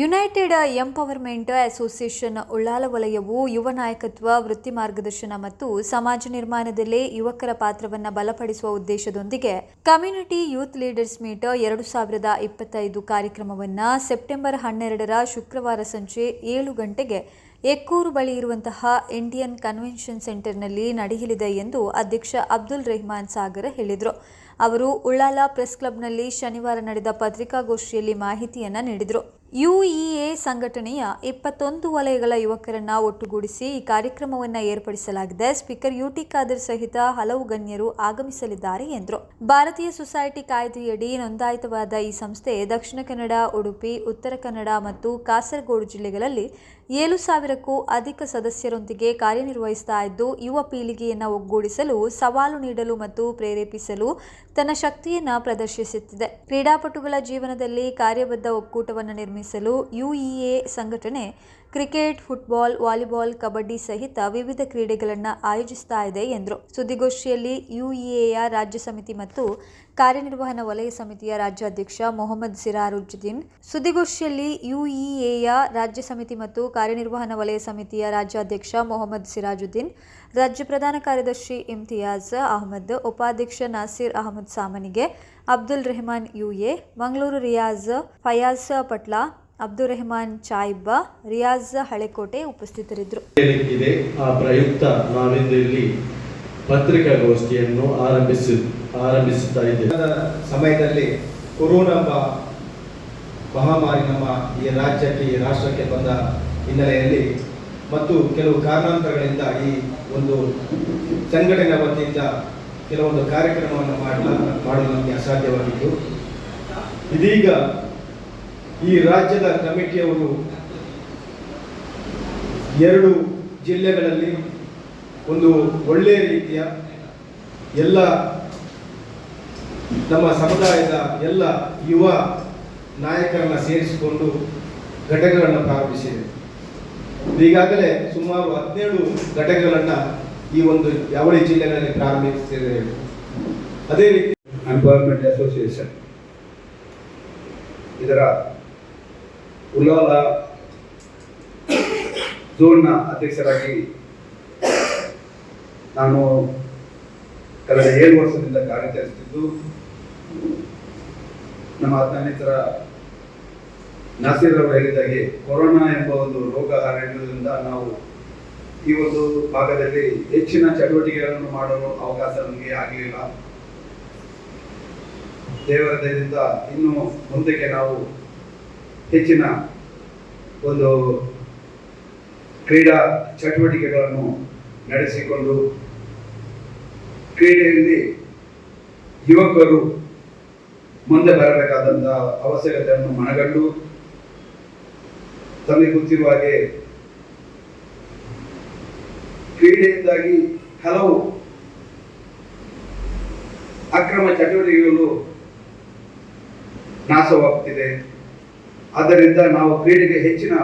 United empowerment association Ullal ವಲಯವು ಯುವ ನಾಯಕತ್ವ, ವೃತ್ತಿ ಮಾರ್ಗದರ್ಶನ ಮತ್ತು ಸಮಾಜ ನಿರ್ಮಾಣದಲ್ಲಿ ಯುವಕರ ಪಾತ್ರವನ್ನು ಬಲಪಡಿಸುವ ಉದ್ದೇಶದೊಂದಿಗೆ ಕಮ್ಯುನಿಟಿ ಯೂತ್ ಲೀಡರ್ಸ್ ಮೀಟ್ ಎರಡು ಸಾವಿರದ ಇಪ್ಪತ್ತೈದು ಕಾರ್ಯಕ್ರಮವನ್ನು ಸೆಪ್ಟೆಂಬರ್ ಹನ್ನೆರಡರ ಶುಕ್ರವಾರ ಸಂಜೆ ಏಳು ಗಂಟೆಗೆ ಎಕ್ಕೂರು ಬಳಿ ಇರುವಂತಹ ಇಂಡಿಯನ್ ಕನ್ವೆನ್ಷನ್ ಸೆಂಟರ್ನಲ್ಲಿ ನಡೆಯಲಿದೆ ಎಂದು ಅಧ್ಯಕ್ಷ ಅಬ್ದುಲ್ ರೆಹಮಾನ್ ಸಾಗರ್ ಹೇಳಿದರು. ಅವರು ಉಳ್ಳಾಲ ಪ್ರೆಸ್ ಕ್ಲಬ್ನಲ್ಲಿ ಶನಿವಾರ ನಡೆದ ಪತ್ರಿಕಾಗೋಷ್ಠಿಯಲ್ಲಿ ಮಾಹಿತಿಯನ್ನು ನೀಡಿದರು. ಯುಇಎ ಸಂಘಟನೆಯ ಇಪ್ಪತ್ತೊಂದು ವಲಯಗಳ ಯುವಕರನ್ನ ಒಟ್ಟುಗೂಡಿಸಿ ಈ ಕಾರ್ಯಕ್ರಮವನ್ನು ಏರ್ಪಡಿಸಲಾಗಿದೆ. ಸ್ಪೀಕರ್ ಯುಟಿ ಖಾದರ್ ಸಹಿತ ಹಲವು ಗಣ್ಯರು ಆಗಮಿಸಲಿದ್ದಾರೆ ಎಂದರು. ಭಾರತೀಯ ಸೊಸೈಟಿ ಕಾಯ್ದೆಯಡಿ ನೋಂದಾಯಿತವಾದ ಈ ಸಂಸ್ಥೆ ದಕ್ಷಿಣ ಕನ್ನಡ, ಉಡುಪಿ, ಉತ್ತರ ಕನ್ನಡ ಮತ್ತು ಕಾಸರಗೋಡು ಜಿಲ್ಲೆಗಳಲ್ಲಿ ಏಳು ಸಾವಿರಕ್ಕೂ ಅಧಿಕ ಸದಸ್ಯರೊಂದಿಗೆ ಕಾರ್ಯನಿರ್ವಹಿಸ್ತಾ ಇದ್ದು, ಯುವ ಪೀಳಿಗೆಯನ್ನು ಒಗ್ಗೂಡಿಸಲು, ಸವಾಲು ನೀಡಲು ಮತ್ತು ಪ್ರೇರೇಪಿಸಲು ತನ್ನ ಶಕ್ತಿಯನ್ನು ಪ್ರದರ್ಶಿಸುತ್ತಿದೆ. ಕ್ರೀಡಾಪಟುಗಳ ಜೀವನದಲ್ಲಿ ಕಾರ್ಯಬದ್ಧ ಒಕ್ಕೂಟವನ್ನು ನಿರ್ಮಿಸಲು ಯುಇಎ ಸಂಘಟನೆ ಕ್ರಿಕೆಟ್, ಫುಟ್ಬಾಲ್, ವಾಲಿಬಾಲ್, ಕಬಡ್ಡಿ ಸಹಿತ ವಿವಿಧ ಕ್ರೀಡೆಗಳನ್ನು ಆಯೋಜಿಸ್ತಾ ಇದೆ ಎಂದರು. ಸುದ್ದಿಗೋಷ್ಠಿಯಲ್ಲಿ ಯುಇಎಯ ರಾಜ್ಯ ಸಮಿತಿ ಮತ್ತು ಕಾರ್ಯನಿರ್ವಹಣಾ ವಲಯ ಸಮಿತಿಯ ರಾಜ್ಯಾಧ್ಯಕ್ಷ ಮೊಹಮ್ಮದ್ ಸಿರಾರುಜ್ಜುದ್ದೀನ್, ಸುದ್ದಿಗೋಷ್ಠಿಯಲ್ಲಿ ಯುಇಎಯ ರಾಜ್ಯ ಸಮಿತಿ ಮತ್ತು ಕಾರ್ಯನಿರ್ವಹಣಾ ವಲಯ ಸಮಿತಿಯ ರಾಜ್ಯಾಧ್ಯಕ್ಷ ಮೊಹಮ್ಮದ್ ಸಿರಾಜುದ್ದೀನ್, ರಾಜ್ಯ ಪ್ರಧಾನ ಕಾರ್ಯದರ್ಶಿ ಇಮ್ತಿಯಾಜ್ ಅಹಮದ್, ಉಪಾಧ್ಯಕ್ಷ ನಾಸೀರ್ ಅಹಮದ್ ಸಾಮನಿಗೆ ಅಬ್ದುಲ್ ರೆಹಮಾನ್ ಯುಎ, ಮಂಗಳೂರು ರಿಯಾಜ್ ಫಯಾಜ್ ಪಟ್ಲ ಅಬ್ದುಲ್ ರೆಹಮಾನ್ ಚಾಯಿಬ್ಬ ರಿಯಾಜ್ ಹಳೆಕೋಟೆ ಉಪಸ್ಥಿತರಿದ್ದರು. ಇದೆ ಆ ಪ್ರಯುಕ್ತ ನಾವಿಂದು ಇಲ್ಲಿ ಪತ್ರಿಕಾಗೋಷ್ಠಿಯನ್ನು ಆರಂಭಿಸಿ ಆರಂಭಿಸುತ್ತಾ ಇದ್ದೇವೆ ಸಮಯದಲ್ಲಿ ಕೊರೋನಾ ಮಹಾಮಾರಿ ನಮ್ಮ ಈ ರಾಜ್ಯಕ್ಕೆ ಈ ರಾಷ್ಟ್ರಕ್ಕೆ ಬಂದ ಹಿನ್ನೆಲೆಯಲ್ಲಿ ಮತ್ತು ಕೆಲವು ಕಾರಣಾಂತರಗಳಿಂದ ಈ ಒಂದು ಸಂಘಟನೆ ವತಿಯಿಂದ ಕೆಲವೊಂದು ಕಾರ್ಯಕ್ರಮವನ್ನು ಮಾಡಲು ಮಾಡಲು ನಮಗೆ ಅಸಾಧ್ಯವಾಗಿತ್ತು. ಇದೀಗ ಈ ರಾಜ್ಯದ ಕಮಿಟಿಯವರು ಎರಡು ಜಿಲ್ಲೆಗಳಲ್ಲಿ ಒಂದು ಒಳ್ಳೆಯ ರೀತಿಯ ಎಲ್ಲ ನಮ್ಮ ಸಮುದಾಯದ ಎಲ್ಲ ಯುವ ನಾಯಕರನ್ನ ಸೇರಿಸಿಕೊಂಡು ಘಟಕಗಳನ್ನು ಪ್ರಾರಂಭಿಸಿದೆ. ಈಗಾಗಲೇ ಸುಮಾರು ಹದಿನೇಳು ಘಟಕಗಳನ್ನು ಈ ಒಂದು ಯಾವಳಿ ಜಿಲ್ಲೆಗಳಲ್ಲಿ ಪ್ರಾರಂಭಿಸಿದೆ ಅದೇ ರೀತಿ ಎಂಪವರ್ಮೆಂಟ್ ಅಸೋಸಿಯೇಷನ್ ಇದರ ಉಲ್ಲಾಲ ಝೋನ್ನ ಅಧ್ಯಕ್ಷರಾಗಿ ನಾನು ಕಳೆದ ಏಳು ವರ್ಷದಿಂದ ಕಾರ್ಯಾಚರಿಸುತ್ತಿದ್ದು, ನಮ್ಮ ಸ್ನೇಹಿತರ ನಾಸೀರ್ ಹೇಳಿದಾಗೆ ಕೊರೋನಾ ಎಂಬ ಒಂದು ರೋಗ ಹರಡುವುದರಿಂದ ನಾವು ಈ ಒಂದು ಭಾಗದಲ್ಲಿ ಹೆಚ್ಚಿನ ಚಟುವಟಿಕೆಗಳನ್ನು ಮಾಡಲು ಅವಕಾಶ ನಮಗೆ ಆಗಲಿಲ್ಲ. ದೇವರ ದಯದಿಂದ ಇನ್ನು ಮುಂದಕ್ಕೆ ನಾವು ಹೆಚ್ಚಿನ ಒಂದು ಕ್ರೀಡಾ ಚಟುವಟಿಕೆಗಳನ್ನು ನಡೆಸಿಕೊಂಡು ಕ್ರೀಡೆಯಲ್ಲಿ ಯುವಕರು ಮುಂದೆ ಬರಬೇಕಾದಂತಹ ಅವಶ್ಯಕತೆಯನ್ನು ಮನಗಂಡು ತಮಗೆ ಗೊತ್ತಿರುವ ಹಾಗೆ ಕ್ರೀಡೆಯಿಂದಾಗಿ ಹಲವು ಅಕ್ರಮ ಚಟುವಟಿಕೆಗಳು ನಾಶವಾಗುತ್ತಿದೆ ಆದ್ದರಿಂದ ನಾವು ಕ್ರೀಡೆಗೆ ಹೆಚ್ಚಿನ